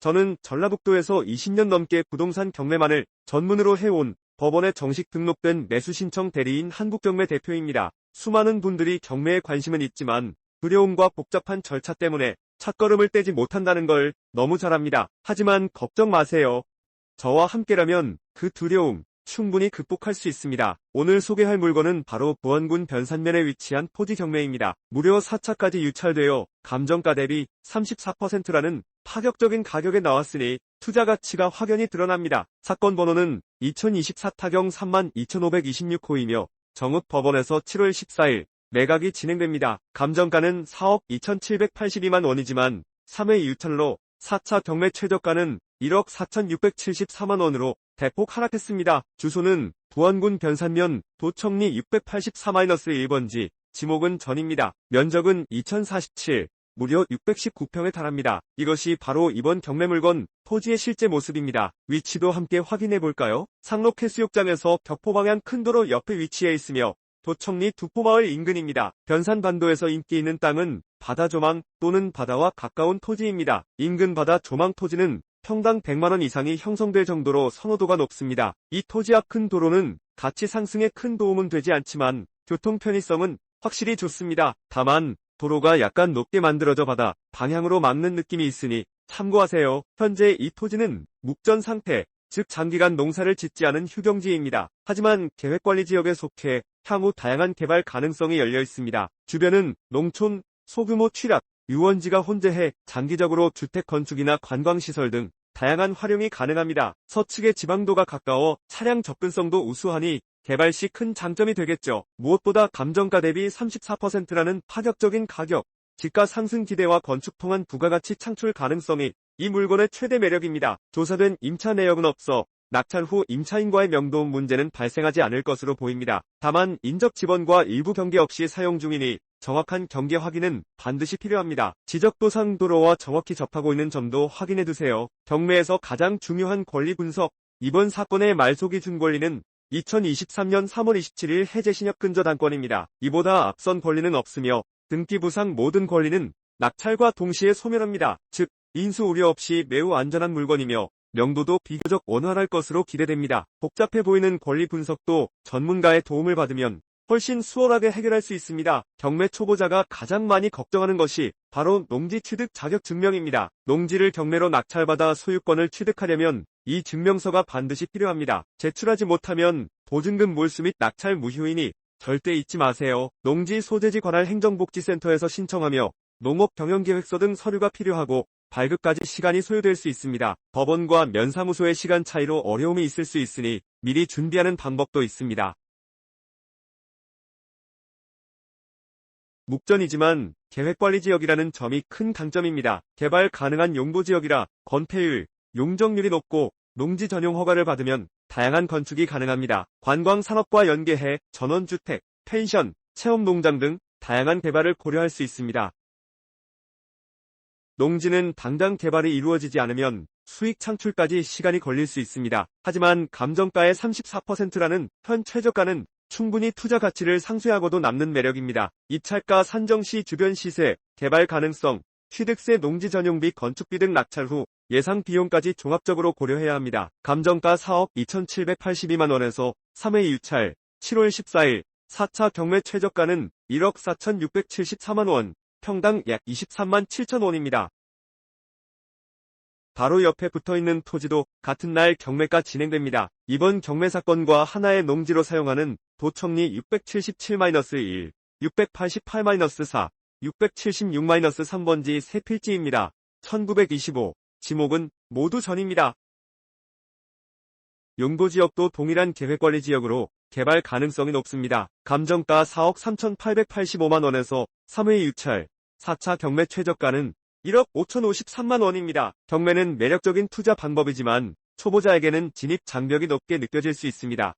저는 전라북도에서 20년 넘게 부동산 경매만을 전문으로 해온 법원에 정식 등록된 매수 신청 대리인 한국경매 대표입니다. 수많은 분들이 경매에 관심은 있지만 두려움과 복잡한 절차 때문에 첫걸음을 떼지 못한다는 걸 너무 잘 압니다. 하지만 걱정 마세요. 저와 함께라면 그 두려움 충분히 극복할 수 있습니다. 오늘 소개할 물건은 바로 부원군 변산면에 위치한 토지 경매입니다. 무려 4차까지 유찰되어 감정가 대비 34%라는 파격적인 가격에 나왔으니 투자 가치가 확연히 드러납니다. 사건 번호는 2024 타경 32,526호이며 정읍 법원에서 7월 14일 매각이 진행됩니다. 감정가는 4억 2,782만 원이지만 3회 유찰로 4차 경매 최저가는 1억 4,674만 원으로 대폭 하락했습니다. 주소는 부안군 변산면 도청리 684-1번지 지목은 전입니다. 면적은 2047, 무려 619평에 달합니다. 이것이 바로 이번 경매 물건 토지의 실제 모습입니다. 위치도 함께 확인해 볼까요? 상록 해수욕장에서 격포 방향 큰 도로 옆에 위치해 있으며 도청리 두포마을 인근입니다. 변산반도에서 인기 있는 땅은 바다 조망 또는 바다와 가까운 토지입니다. 인근 바다 조망 토지는 평당 100만원 이상이 형성될 정도로 선호도가 높습니다. 이 토지 앞 큰 도로는 가치 상승에 큰 도움은 되지 않지만 교통 편의성은 확실히 좋습니다. 다만 도로가 약간 높게 만들어져 바다 방향으로 막는 느낌이 있으니 참고하세요. 현재 이 토지는 묵전 상태, 즉 장기간 농사를 짓지 않은 휴경지입니다. 하지만 계획관리 지역에 속해 향후 다양한 개발 가능성이 열려 있습니다. 주변은 농촌, 소규모 취락, 유원지가 혼재해 장기적으로 주택 건축이나 관광시설 등 다양한 활용이 가능합니다. 서측의 지방도가 가까워 차량 접근성도 우수하니 개발 시 큰 장점이 되겠죠. 무엇보다 감정가 대비 34%라는 파격적인 가격, 집가 상승 기대와 건축 통한 부가가치 창출 가능성이 이 물건의 최대 매력입니다. 조사된 임차 내역은 없어 낙찰 후 임차인과의 명도 문제는 발생하지 않을 것으로 보입니다. 다만 인접 지번과 일부 경계 없이 사용 중이니 정확한 경계 확인은 반드시 필요합니다. 지적도상 도로와 정확히 접하고 있는 점도 확인해 두세요. 경매에서 가장 중요한 권리 분석. 이번 사건의 말소기 준 권리는 2023년 3월 27일 해제 신협 근저당권입니다. 이보다 앞선 권리는 없으며 등기 부상 모든 권리는 낙찰과 동시에 소멸합니다. 즉 인수 우려 없이 매우 안전한 물건이며 명도도 비교적 원활할 것으로 기대됩니다. 복잡해 보이는 권리 분석도 전문가의 도움을 받으면 훨씬 수월하게 해결할 수 있습니다. 경매 초보자가 가장 많이 걱정하는 것이 바로 농지 취득 자격 증명입니다. 농지를 경매로 낙찰받아 소유권을 취득하려면 이 증명서가 반드시 필요합니다. 제출하지 못하면 보증금 몰수 및 낙찰 무효이니 절대 잊지 마세요. 농지 소재지 관할 행정복지센터에서 신청하며 농업 경영계획서 등 서류가 필요하고 발급까지 시간이 소요될 수 있습니다. 법원과 면사무소의 시간 차이로 어려움이 있을 수 있으니 미리 준비하는 방법도 있습니다. 묵전이지만 계획관리 지역이라는 점이 큰 강점입니다. 개발 가능한 용도 지역이라 건폐율, 용적률이 높고 농지 전용 허가를 받으면 다양한 건축이 가능합니다. 관광 산업과 연계해 전원주택, 펜션, 체험농장 등 다양한 개발을 고려할 수 있습니다. 농지는 당장 개발이 이루어지지 않으면 수익 창출까지 시간이 걸릴 수 있습니다. 하지만 감정가의 34%라는 현 최저가는 충분히 투자 가치를 상쇄하고도 남는 매력입니다. 입찰가 산정 시 주변 시세, 개발 가능성, 취득세 농지 전용비 건축비 등 낙찰 후 예상 비용까지 종합적으로 고려해야 합니다. 감정가 4억 2,782만 원에서 3회 유찰, 7월 14일 4차 경매 최저가는 1억 4,674만 원, 평당 약 23만 7천 원입니다. 바로 옆에 붙어있는 토지도 같은 날 경매가 진행됩니다. 이번 경매 사건과 하나의 농지로 사용하는 도청리 677-1, 688-4, 676-3번지 세 필지입니다. 1925, 지목은 모두 전입니다. 용도 지역도 동일한 계획관리 지역으로 개발 가능성이 높습니다. 감정가 4억 3,885만 원에서 3회 유찰, 4차 경매 최저가는 1억 5,053만 원입니다. 경매는 매력적인 투자 방법이지만 초보자에게는 진입 장벽이 높게 느껴질 수 있습니다.